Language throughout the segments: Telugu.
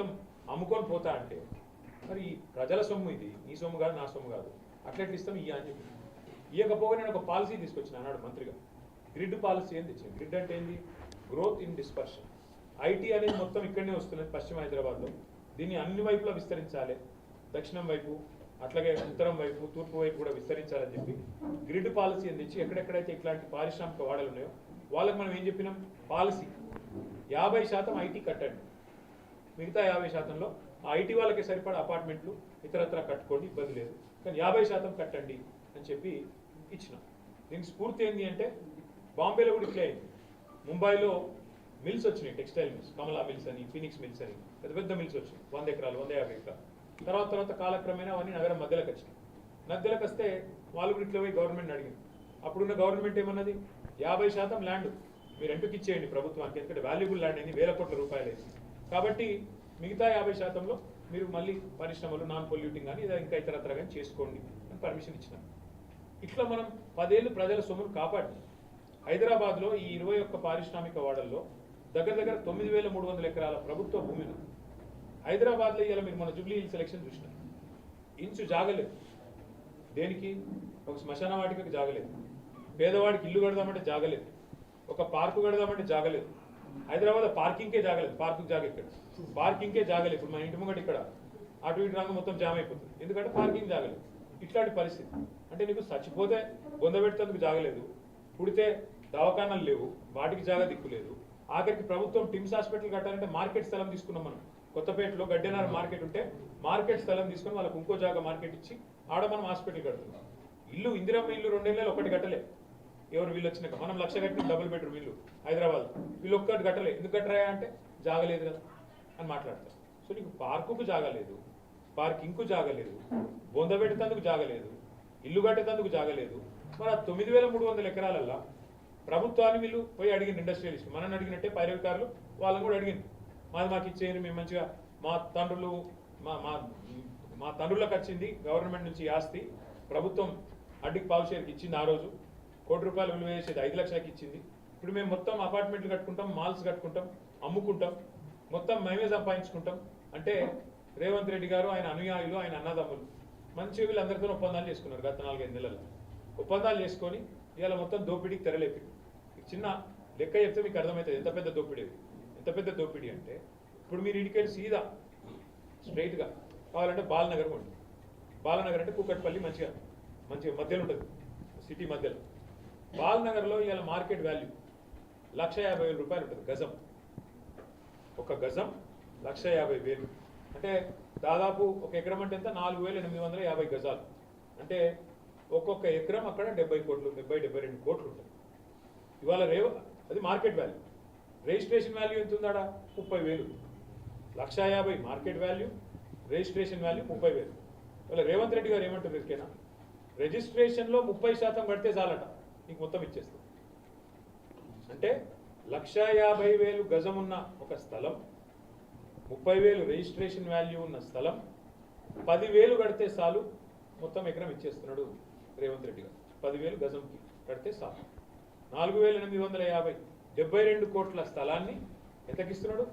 మొత్తం అమ్ముకొని పోతా అంటే మరి ఈ ప్రజల సొమ్ము ఇది నీ సొమ్ము కాదు నా సొమ్ము కాదు. అట్లెట్లు ఇస్తాం? ఇయ్య అని చెప్పి. ఇవ్వకపోగా నేను ఒక పాలసీ తీసుకొచ్చిన అన్నాడు మంత్రిగా. గ్రిడ్ పాలసీ అని తెచ్చింది? గ్రిడ్ అంటే ఏంది? Growth in dispersion. ఐటీ అనేది మొత్తం ఇక్కడనే వస్తున్నది పశ్చిమ హైదరాబాద్లో. దీన్ని అన్ని వైపులా విస్తరించాలి. దక్షిణం వైపు అట్లాగే ఉత్తరం వైపు తూర్పు వైపు కూడా విస్తరించాలని చెప్పి గ్రిడ్ పాలసీ అని తెచ్చి ఎక్కడెక్కడైతే ఇట్లాంటి పారిశ్రామిక వాడలు ఉన్నాయో వాళ్ళకి మనం ఏం చెప్పినాం? పాలసీ. యాభై శాతం ఐటీ కట్టండి. మిగతా యాభై శాతంలో ఆ ఐటీ వాళ్ళకి సరిపడా అపార్ట్మెంట్లు ఇతరత్ర కట్టుకోండి ఇబ్బంది లేదు. కానీ యాభై శాతం కట్టండి అని చెప్పి ఇచ్చినాం. దీనికి స్ఫూర్తి ఏంటి అంటే బాంబేలో కూడా ఇట్లే అయింది. ముంబైలో మిల్స్ వచ్చినాయి టెక్స్టైల్ మిల్స్. కమలా మిల్స్ అని ఫినిక్స్ మిల్స్ అని. పెద్ద పెద్ద మిల్స్ వచ్చినాయి వంద ఎకరాలు వంద యాభై ఎకరాలు. తర్వాత తర్వాత కాలక్రమేణా అవన్నీ నగరం మధ్యలోకి వచ్చినాయి. మధ్యలోకి వస్తే వాళ్ళు కూడా ఇట్లా పోయి గవర్నమెంట్ అడిగింది అప్పుడున్న గవర్నమెంట్ ఏమన్నది? యాభై శాతం ల్యాండ్. మీరు ఎంటుకిచ్చేయండి ఇచ్చేయండి ప్రభుత్వానికి ఎందుకంటే వాల్యుబుల్ ల్యాండ్ అయింది వేల కోట్ల రూపాయలు కాబట్టి మిగతా యాభై శాతంలో మీరు మళ్ళీ పరిశ్రమలు నాన్ పొల్యూటింగ్ కానీ లేదా ఇంకా ఇతరత్ర కానీ చేసుకోండి అని పర్మిషన్ ఇచ్చినాం ఇట్లా మనం పదేళ్ళు ప్రజల సొమ్మును కాపాడినాం హైదరాబాద్లో ఈ ఇరవై ఒక్క పారిశ్రామిక వాడల్లో దగ్గర దగ్గర తొమ్మిది వేల మూడు వందల ఎకరాల ప్రభుత్వ భూమిని హైదరాబాద్లో ఇవాళ మీరు మన జూబ్లీ హిల్స్ సెలక్షన్ చూసినారు. ఇంచు జాగలేదు. దేనికి? ఒక శ్మశాన వాటికకు జాగలేదు. పేదవాడికి ఇల్లు కడదామంటే జాగలేదు. ఒక పార్కు కడదామంటే జాగలేదు. హైదరాబాద్ పార్కింగ్కే జాగలేదు పార్కింగ్ జాగ ఇక్కడ. పార్కింగ్కే జాగలేదు ఇప్పుడు మన ఇంటి ముంగట ఇక్కడ. అటు ఇటు రంగం మొత్తం జామ్ అయిపోతుంది. ఎందుకంటే పార్కింగ్ జాగలేదు. ఇట్లాంటి పరిస్థితి. అంటే నీకు చచ్చిపోతే బొందబెట్టేందుకు జాగలేదు. పుడితే దవాఖానాలు లేవు. వాటికి జాగా దిక్కు లేదు. ఆఖరికి ప్రభుత్వం టిమ్స్ హాస్పిటల్ కట్టాలంటే మార్కెట్ స్థలం తీసుకున్నాం మనం. కొత్తపేటలో గడ్డెనార మార్కెట్ ఉంటే మార్కెట్ స్థలం తీసుకొని వాళ్ళకి ఇంకో జాగా మార్కెట్ ఇచ్చి ఆడ మనం హాస్పిటల్ కడుతున్నాం. ఇల్లు ఇందిరమ్మ ఇల్లు రెండేళ్ళు ఒకటి కట్టలే. ఎవరు వీళ్ళు వచ్చినాక? మనం లక్ష కట్టిన డబుల్ బెడ్రూమ్ ఇల్లు హైదరాబాద్. వీళ్ళు ఒక్కటి కట్టలే. ఎందుకు కట్టరా అంటే జాగలేదు కదా అని మాట్లాడతారు. సో నీకు పార్కుకు జాగలేదు పార్కింగ్కు జాగలేదు బొంద పెట్టేందుకు జాగలేదు ఇల్లు కట్టేందుకు జాగలేదు. మరి ఆ తొమ్మిది వేల మూడు వందల ఎకరాలల్లో ప్రభుత్వాన్ని వీళ్ళు పోయి అడిగిన ఇండస్ట్రియలిస్ట్ మనని అడిగినట్టే పైరవికారులు వాళ్ళని కూడా అడిగింది. మాది మాకు ఇచ్చేయండి మేము మంచిగా మా తండ్రులు మా మా మా తండ్రులకు వచ్చింది గవర్నమెంట్ నుంచి ఆస్తి. ప్రభుత్వం అడ్డికి పావు ఇచ్చింది ఆ రోజు. కోటి రూపాయలు విలువ చేసేది ఐదు లక్షలకి ఇచ్చింది. ఇప్పుడు మేము మొత్తం అపార్ట్మెంట్లు కట్టుకుంటాం మాల్స్ కట్టుకుంటాం అమ్ముకుంటాం మొత్తం మేమే సంపాదించుకుంటాం. అంటే రేవంత్ రెడ్డి గారు ఆయన అనుయాయులు ఆయన అన్నదమ్ములు. మంచి వీళ్ళందరితో ఒప్పందాలు చేసుకున్నారు గత నాలుగైదు నెలల్లో. ఒప్పందాలు చేసుకొని ఇవాళ మొత్తం దోపిడీకి తెరలేపి చిన్న లెక్క చెప్తే మీకు అర్థమవుతుంది. ఎంత పెద్ద దోపిడీ ఎంత పెద్ద దోపిడీ అంటే ఇప్పుడు మీరు ఇంటికెళ్ళి సీదా స్ట్రైట్గా కావాలంటే బాలనగర్ ఉంటుంది బాలనగర్ అంటే కూకట్పల్లి మంచిగా మంచిగా మధ్యలో ఉంటుంది. సిటీ మధ్యలో. బాలనగర్లో ఇవాళ మార్కెట్ వాల్యూ లక్ష యాభై వేల రూపాయలు ఉంటుంది గజం. ఒక గజం లక్ష యాభై వేలు. అంటే దాదాపు ఒక ఎకరం అంటే ఎంత? నాలుగు వేల ఎనిమిది వందల యాభై గజాలు. అంటే ఒక్కొక్క ఎకరం అక్కడ డెబ్బై కోట్లు డెబ్బై డెబ్బై రెండు కోట్లు ఉంటుంది ఇవాళ రేవ అది మార్కెట్ వాల్యూ. రిజిస్ట్రేషన్ వాల్యూ ఎంత ఉందాడా? ముప్పై వేలు. లక్ష యాభై మార్కెట్ వాల్యూ రిజిస్ట్రేషన్ వాల్యూ ముప్పై వేలు. ఇవాళ రేవంత్ రెడ్డి గారు ఏమంటారు ఇరికేనా రిజిస్ట్రేషన్లో ముప్పై శాతం కడితే చాలట. నీకు మొత్తం ఇచ్చేస్తుంది అంటే లక్ష యాభై వేలు గజం ఉన్న ఒక స్థలం ముప్పై వేలు రిజిస్ట్రేషన్ వాల్యూ ఉన్న స్థలం పదివేలు కడితే చాలు మొత్తం ఎకరం ఇచ్చేస్తున్నాడు రేవంత్ రెడ్డి గారు. పదివేలు గజంకి కడితే చాలు. నాలుగు వేల ఎనిమిది వందల యాభై డెబ్బై రెండు కోట్ల స్థలాన్ని ఎంతకిస్తున్నాడు?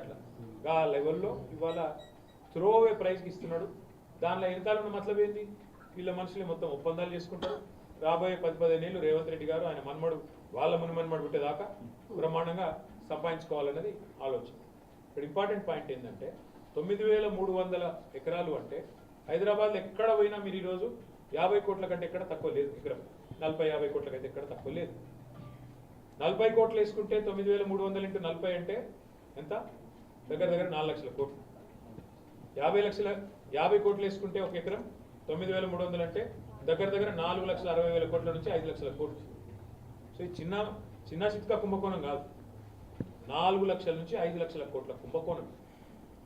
అట్లా. ఆ లెవెల్లో ఇవాళ త్రో అవే ప్రైస్కి ఇస్తున్నాడు. దానిలో వెనకాలన్న మతలబ్ ఏంది? వీళ్ళ మనుషులు మొత్తం ఒప్పందాలు చేసుకుంటారు. రాబోయే పది పదిహేను రేవంత్ రెడ్డి గారు ఆయన మన్మడు వాళ్ళ మునిమన్మడు మన్మడు పుట్టేదాకా బ్రహ్మాండంగా సంపాదించుకోవాలన్నది ఆలోచన. ఇక్కడ ఇంపార్టెంట్ పాయింట్ ఏంటంటే తొమ్మిది వేల మూడు వందల ఎకరాలు అంటే హైదరాబాద్లో ఎక్కడ పోయినా మీరు ఈరోజు యాభై కోట్ల కంటే ఎక్కడ తక్కువ లేదు ఎకరం నలభై యాభై కోట్ల కంటే ఎక్కడ తక్కువ లేదు. నలభై కోట్లు వేసుకుంటే తొమ్మిది వేల మూడు వందలు ఇంటూ నలభై అంటే ఎంత? దగ్గర దగ్గర నాలుగు లక్షల కోట్లు. యాభై లక్షల యాభై కోట్లు వేసుకుంటే ఒక ఎకరం తొమ్మిది వేల మూడు వందలు అంటే దగ్గర దగ్గర నాలుగు లక్షల అరవై వేల కోట్ల నుంచి ఐదు లక్షల కోట్లు. సో ఇది చిన్న చిన్న చిత్కా కుంభకోణం కాదు. నాలుగు లక్షల నుంచి ఐదు లక్షల కోట్ల కుంభకోణం.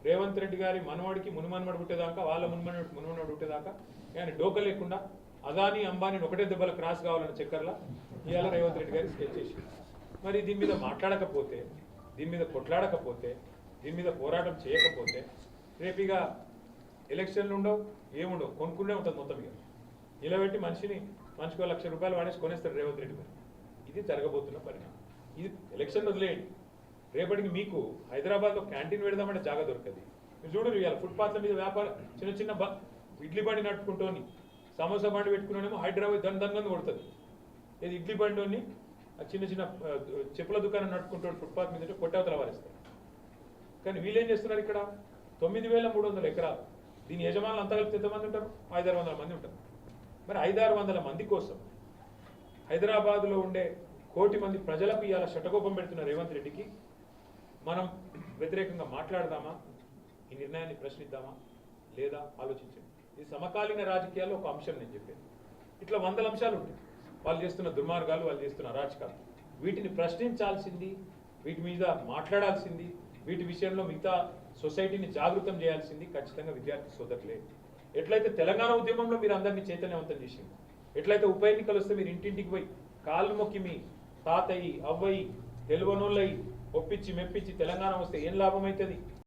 రేవంత్ రెడ్డి గారి మనవాడికి మునుమన్మడు పుట్టేదాకా వాళ్ళ మునిమనడు మునిమనడు పుట్టేదాకా కానీ డోక లేకుండా అదాని అంబానీ ఒకటే దెబ్బల క్రాస్ కావాలన్న చక్కర్లా ఇవాళ రేవంత్ రెడ్డి గారి స్కెచ్ చేసి మరి దీని మీద మాట్లాడకపోతే దీని మీద కొట్లాడకపోతే దీని మీద పోరాటం చేయకపోతే రేపిగా ఎలక్షన్లు ఉండవు ఏముండవు కొనుక్కునే ఉంటుంది మొత్తం ఇక. నిలబెట్టి మనిషిని మనిషికి లక్ష రూపాయలు వాడేసి కొనేస్తారు రేవంత్ రెడ్డి గారు. ఇది జరగబోతున్న పరిణామం. ఇది ఎలక్షన్ వదిలేయండి. రేపటికి మీకు హైదరాబాద్లో క్యాంటీన్ పెడదామంటే జాగా దొరకదు. మీరు చూడరు ఇవాళ ఫుట్పాత్ల మీద వ్యాపారం చిన్న చిన్న బ ఇడ్లీ బండి నట్టుకుంటోని సమోసా బండి పెట్టుకున్నానేమో హైదరాబాద్ దన్ దన్ కొడుతుంది. ఇది ఇడ్లీ బండి ఆ చిన్న చిన్న చెప్పుల దుకాణం నట్టుకుంటూ ఫుట్పాత్ మీద కొట్టవతల వారిస్తారు. కానీ వీళ్ళు ఏం చేస్తున్నారు ఇక్కడ? తొమ్మిది వేల మూడు వందల ఎకరాలు. దీని యజమానులు అంతా కలిపి ఎంతమంది ఉంటారు? ఐదారు వందల మంది ఉంటారు. మరి ఐదారు వందల మంది కోసం హైదరాబాద్లో ఉండే కోటి మంది ప్రజలకు ఇవాళ శటకోపం పెడుతున్న రేవంత్ రెడ్డికి మనం వ్యతిరేకంగా మాట్లాడదామా? ఈ నిర్ణయాన్ని ప్రశ్నిద్దామా? లేదా ఆలోచించండి. ఇది సమకాలీన రాజకీయాల్లో ఒక అంశం నేను చెప్పాను ఇట్లా వందల అంశాలు ఉంటాయి. వాళ్ళు చేస్తున్న దుర్మార్గాలు వాళ్ళు చేస్తున్న అరాచకాలు. వీటిని ప్రశ్నించాల్సింది వీటి మీద మాట్లాడాల్సింది వీటి విషయంలో మిగతా సొసైటీని జాగృతం చేయాల్సింది ఖచ్చితంగా విద్యార్థి సోదరులే. ఎట్లయితే తెలంగాణ ఉద్యమంలో మీరు అందరినీ చైతన్యవంతం చేసింది ఎట్లయితే ఉప ఎన్నికలు వస్తే మీరు ఇంటింటికి పోయి కాళ్ళు మొక్కి మీ తాతయ్యి అవ్వయి తెలివనోళ్ళయి ఒప్పించి మెప్పించి తెలంగాణ వస్తే ఏం లాభం అవుతుంది